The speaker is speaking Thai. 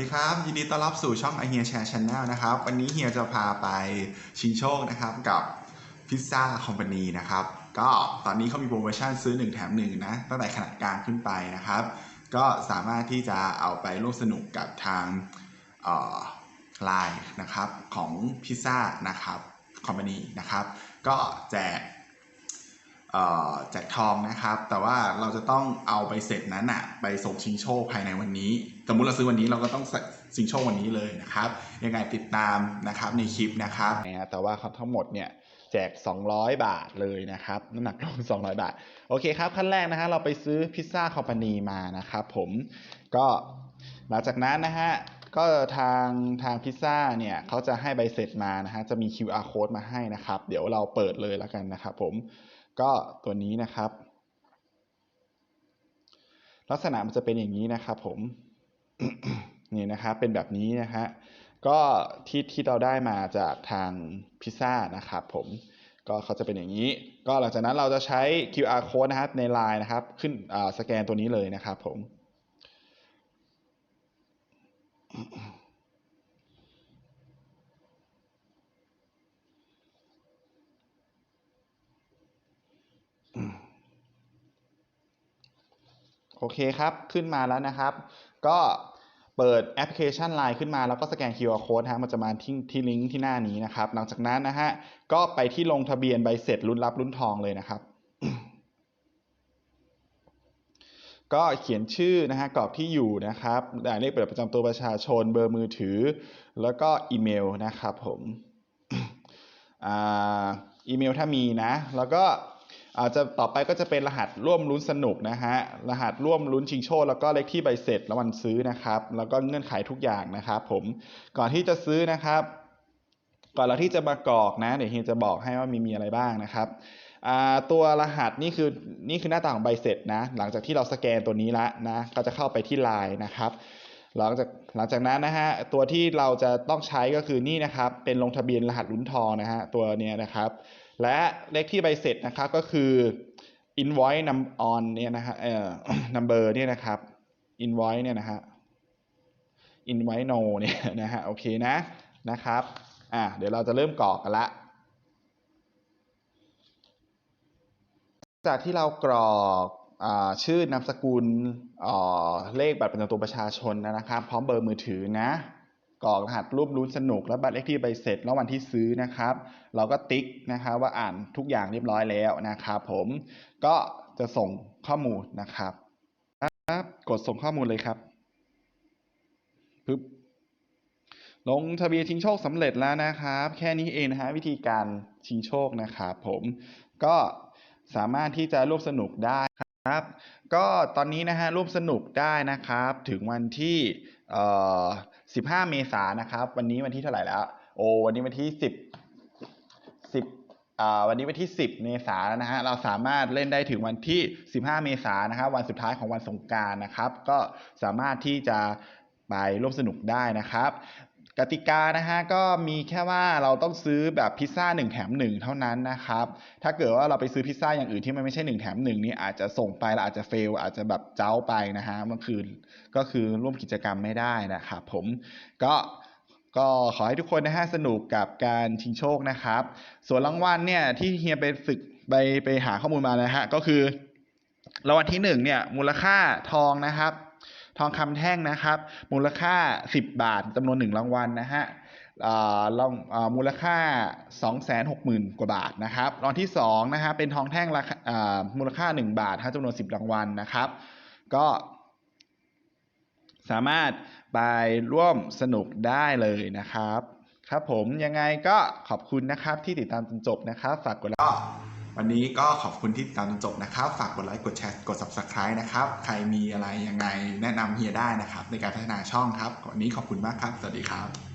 ดีครับ ยินดีต้อนรับสู่ช่องไอเฮียแชร์ช n แนลนะครับ วันนี้เฮียจะพาไปชิงโชคนะครับกับพิซซ่าคอมพานีนะครับ ก็ตอนนี้เขามีโปรโมชั่นซื้อ 1 แถม1นะ ตั้งแต่ขนาดกลางขึ้นไปนะครับ ก็สามารถที่จะเอาไปร่วมสนุกกับทางไลน์นะครับของพิซซ่านะครับคอมพานีนะครับ ก็แจก แจกทองนะครับ แต่ว่าเราจะต้องเอาใบเสร็จนั้นอะไปส่งชิงโชคภายในวันนี้ สมมุติเราซื้อวันนี้เราก็ต้องชิงโชควันนี้เลยนะครับ ยังไงติดตามนะครับในคลิปนะครับนะฮะแต่ว่าเขาทั้งหมดเนี่ยแจก 200 บาทเลยนะครับ น้ำหนักลง 200 บาท โอเคครับ ขั้นแรกนะฮะ เราไปซื้อพิซซ่าคอมพานีมานะครับผม ก็หลังจากนั้นนะฮะ ก็ทางทางพิซซ่าเนี่ยเขาจะให้ใบเสร็จมานะฮะ จะมี QR code มาให้นะครับ เดี๋ยวเราเปิดเลยแล้วกันนะครับผม ก็ตัวนี้นะครับ ลักษณะมันจะเป็นอย่างนี้นะครับผมนี่นะครับเป็นแบบนี้นะฮะก็ที่ที่เราได้มาจากทางพิซซ่านะครับผมก็เขาจะเป็นอย่างนี้ ก็หลังจากนั้นเราจะใช้ QR code นะครับใน Line นะครับ ขึ้นสแกนตัวนี้เลยนะครับผม โอเคครับ ขึ้นมาแล้วนะครับ ก็เปิดแอปพลิเคชัน Line ขึ้นมาแล้วก็สแกน QR Code ฮะมันจะมาที่ที่ลิงก์ที่หน้านี้นะครับ หลังจากนั้นนะฮะก็ไปที่ลงทะเบียนใบเสร็จรุ่นรับรุ่นทองเลยนะครับ ก็เขียนชื่อนะฮะกรอกที่อยู่นะครับหมายเลขบัตรประจำตัวประชาชนเบอร์มือถือ แล้วก็อีเมลนะครับผมอาอีเมลถ้ามีนะ แล้วก็ อาจจะต่อไปก็จะเป็นรหัสร่วมลุ้นสนุกนะฮะ รหัสร่วมลุ้นชิงโชคแล้วก็เลขที่ใบเสร็จแล้ววันซื้อนะครับ แล้วก็เงื่อนไขทุกอย่างนะครับผม ก่อนที่จะซื้อนะครับ ก่อนเราที่จะมากรอกนะ เดี๋ยวเฮียจะบอกให้ว่ามีมีอะไรบ้างนะครับตัวรหัสนี่คือนี่คือหน้าตาของใบเสร็จนะ หลังจากที่เราสแกนตัวนี้ละนะ ก็จะเข้าไปที่ไลน์นะครับ หลังจากหลังจากนั้นนะฮะ ตัวที่เราจะต้องใช้ก็คือนี่นะครับ เป็นลงทะเบียนรหัสลุ้นทองนะฮะ ตัวเนี้ยนะครับ และเลขที่ใบเสร็จนะครับก็คือ invoice num on เนี่ยนะฮะเอ่อ number เนี่ยนะครับ invoice เนี่ยนะฮะ invoice no เนี่ยนะฮะโอเคนะนะครับอะเดี๋ยวเราจะเริ่มกรอกกันละจากที่เรากรอกอชื่อนามสกุลเลขบัตรประจำตัวประชาชนนะครับ พร้อมเบอร์มือถือนะ กรอกรหัสรูปลุ้นสนุก และบัตรเลขที่ใบเสร็จแล้ววันที่ซื้อนะครับ เราก็ติ๊กนะครับว่าอ่านทุกอย่างเรียบร้อยแล้วนะครับผมก็จะส่งข้อมูลนะครับกดส่งข้อมูลเลยครับปึ๊บลงทะเบียนชิงโชคสำเร็จแล้วนะครับ แค่นี้เองนะฮะวิธีการชิงโชคนะครับผมก็สามารถที่จะร่วมสนุกได้ ครับก็ตอนนี้นะฮะร่วมสนุกได้นะครับ ถึงวันที่เอ่อ15 เมษายนนะครับ วันนี้วันที่เท่าไหร่แล้ว โอ้วันนี้วันที่ 10 10อ่าวันนี้วันที่ 10 เมษายนนะฮะเราสามารถเล่นได้ถึงวันที่ 15 เมษายนนะครับ วันสุดท้ายของวันสงการนะครับ ก็สามารถที่จะไปร่วมสนุกได้นะครับ กติกานะฮะก็มีแค่ว่าเราต้องซื้อแบบพิซซ่า1แถม1 เท่านั้นนะครับ ถ้าเกิดว่าเราไปซื้อพิซซ่าอย่างอื่นที่มันไม่ใช่1แถม1นี่อาจจะส่งไปแล้วอาจจะเฟลอาจจะแบบเจ้าไปนะฮะมันคือก็คือร่วมกิจกรรมไม่ได้นะครับผมก็ก็ขอให้ทุกคนนะฮะสนุกกับการชิงโชคนะครับ ส่วนรางวัลเนี่ยที่เฮียไปฝึกไปไปหาข้อมูลมานะฮะก็คือรางวัลที่หนึ่งเนี่ยมูลค่าทองนะครับ ทองคำแท่งนะครับ มูลค่า 10 บาทจำนวนหนึ่งรางวัลนะฮะลองมูลค่า 260,000 กว่าบาทนะครับรางวัลที่2นะฮะเป็นทองแท่งราคามูลค่า 1 บาทจำนวน 10 รางวัลนะครับ ก็สามารถไปร่วมสนุกได้เลยนะครับ ครับผมยังไงก็ขอบคุณนะครับที่ติดตามจนจบนะครับ ฝากกดไลค์ วันนี้ก็ขอบคุณที่ติดตามจนจบนะครับ ฝากกดไลค์กดแชร์กด subscribe นะครับ ใครมีอะไรยังไงแนะนำเฮียได้นะครับ ในการพัฒนาช่องครับวันนี้ขอบคุณมากครับ สวัสดีครับ